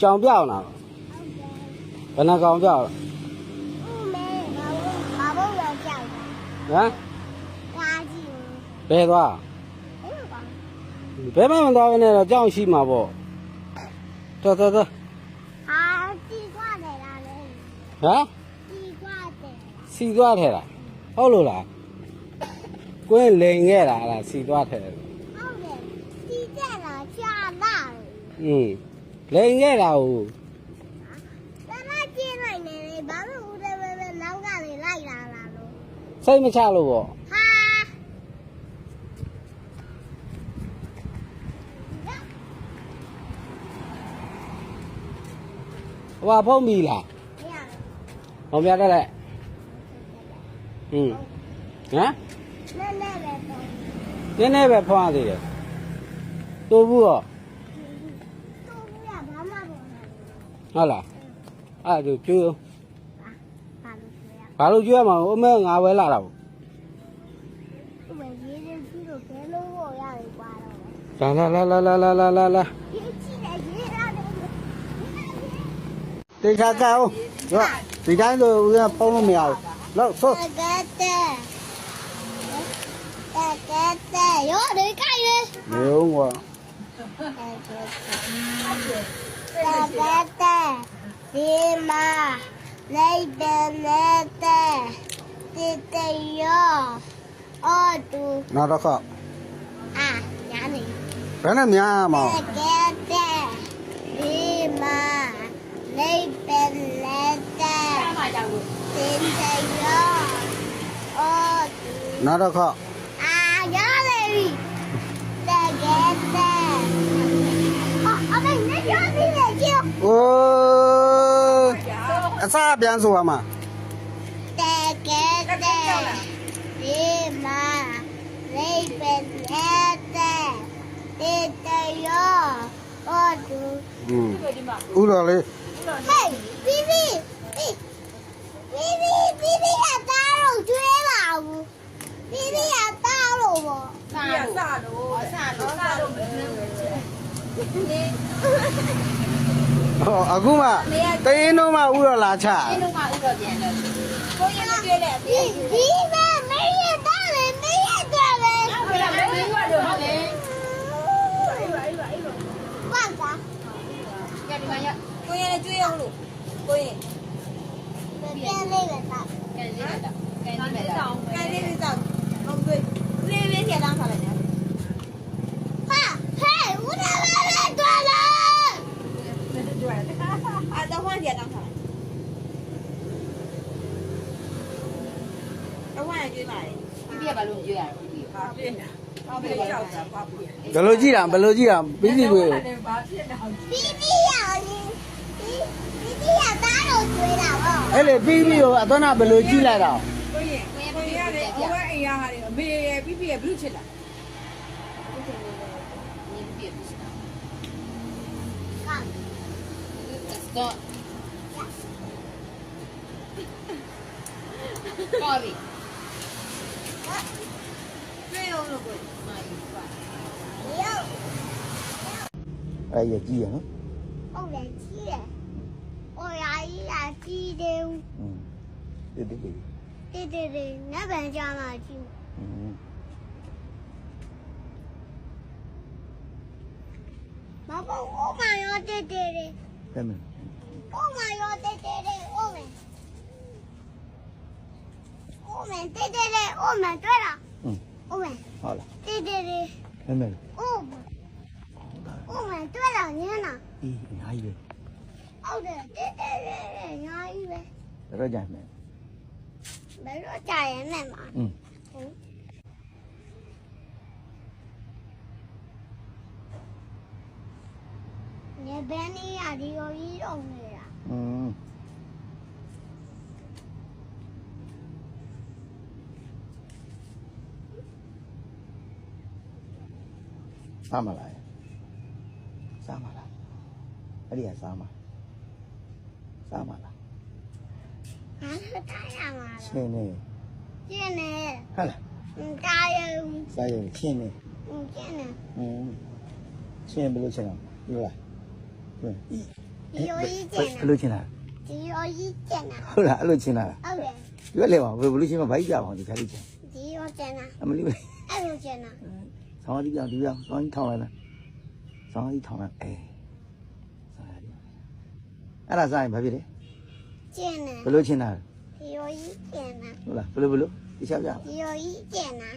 ကြောင်ပြောင်းလာဘယ်နှကောင်ပြောင်းဦးမဲဘာလို့ဘာလို့ရောကြောက်တာဟမ်ကားကြီးဘယ်သွားဘယ်မှာဘယ်မှမသွားဘဲနဲ့တော့ကြောင်ရှိမှာပေါ့တော်တော်တော်အာတီကွာတယ်လားလေဟမ်တီကွာတယ်စီသွားထဲတာဟုတ်လို့လားကွင်းလိန်ခဲ့တာလားစီသွားထဲတယ်ဟုတ်တယ်တီတက်လာချာလာอืม လိန်ခဲ့တာကိုတမကျင်းလိုက်နေလေဘာလို့ဦးတယ်ပဲပဲနောက်ကလေလိုက်လာလာလို့စိတ်မချလို့ပေါ့ဟာဟိုကဖုံးပြီလားရဟောပြတက်လက်อืมဟမ်နဲနဲပဲတော့နည်းနည်းပဲဖွားသေးတယ်တိုးဘူးတော့ သူ့ဘူးရဘာမှမဟုတ်ဘူး ဟုတ်လားအဲ့ဒါကျွေးဦးဘာလို့ဆိုရဘာလို့ကျွေးရမှာအမဲငါဝဲလာတာပေါ့ဥပဒေရေးရေးပြီးတော့ဘယ်လိုဟောရလဲကွာတော့ Dima, Leibenete, ô Odu. Nó đó có. À, nhà này. Cái này nhà mà. Kete, Dima, Leibenete, Titeyo, Odu. Nó đó có. À, ô đi. Tegete. Ờ, ở đây nó nhớ đi này ô Ôi. အစပြန်ဆိုပါမတဲကဲတဲဒီမာလေးပဲတဲတဲတေတယောဘောဒူဥတော်လေးဟေးဘီဘီဘီဘီဘီဘီအသားတော့ကျွေးပါဘူးဘီဘီအသားတော့ဘောအသားတော့အသားတော့အသားတော့မကျွေးဘူး ဟောအခုမှတရင်တော့မှဥတော်လာချအင်းတို့ကဥတော်ပြန်တယ်ကိုရင်လည်းတွေ့လေအဘီပြေးဘီပဲမင်းရသားလေမင်းရသားလေဘယ်လိုလဲရွာတော့ဟုတ်လေဘာသာညဒီမှာရကိုရင်လည်းကျွေးအောင်လို့ကိုရင်ပြန်လေးပဲသားကဲလေးတော့ကဲလေးပဲတော့ကဲလေးပဲတော့ဟုတ်ပြီလေးလေးထည့်တန်းထားလိုက်တယ် ဟာဟဲ့ဦးနာလာလာတော်လာ အာ တော့ဟွန်းထည့်တန်းထားလိုက်တော့ဟွန်းကျွေးပါလေပြပြဘာလို့ကျွေးရလဲပြပြပြနေတာဟုတ်ပြီကြောက်တာပါပြီဘယ်လိုကြည့်တာဘယ်လိုကြည့်တာပြီးပြီကိုဘီဘီရရင်ဘီဘီရသားတော့ကျွေးတာပေါ့အဲ့လေပြီးပြီကိုအသွနာဘယ်လိုကြည့်လိုက်တာကိုရင်ကိုရင်ရတယ်ဟိုဘက်အိမ်ရဟာတယ်အမေရပြပြရဘလူးချစ်လာကောင်း ကော်ပြီပြေအောင်လို့ကိုမိုင်းပါရောက်အဲ့ရကြီးရနော်ဟုတ်တယ်ကြီးရအော်ရာကြီးရာကြီးတယ်ဟင်းတိတိတိတိတိနဘန်ကြမှာကြီးဟင်းမဘောဥမာရောတိတိတိတယ်မဘောဥမာရောတိတိတိ မဥမတေးတေးတေးဥမတွေ့လား อืม ဥမ ဟုတ်လား တေးတေးတေး အဲ့မဲ ဥမဥမတွေ့လားညနာ အေးအများကြီး ဟုတ်တယ်တေးတေးတေးညာကြီးပဲ ပဲတော့ကြိုင်မယ် ဘယ်လိုကြာရင်နဲ့မှာ อืม နေဘယ်နေရဒီကိုကြီးတော့နေတာ อืม စားမလားစားမလားအဲ့ဒီကစားမစားမလားဟာထားရမှာချင်းနေကျင်းနေဟုတ်လားတာရုံစားရင်ချင်းနေကျင်းနေอืมချင်းဘယ်လိုချင်းအောင်ပြောလားဟင်ရဒီလိုကြီးကျဘင်ယ်လိုချင်းလာဒီလိုကြီးကျင်တာဟုတ်လားအဲ့လိုချင်းလာဟုတ်တယ်ရွက်လေပါဘယ်လိုချင်းမဘိုက်ကြပါအောင်ဒီခါလေးချင်းဒီလိုကျင်တာအမလေးပဲအဲ့လိုကျင်တာ ဆောင်းဒီပြောင်ဒီပြောင်ဆောင်းကြီးထောင်းလိုက်လားဆောင်းကြီးထောင်းလိုက်အေးဆောင်းရီအဲ့ဒါစားရင်ဘာဖြစ်လဲကျင်တယ်ဘယ်လိုချင်းလာဒီလိုကြီးကျင်တာဟုတ်လားဘယ်လိုဘယ်လိုဒီချက်ပြဒီလိုကြီးကျင်တာ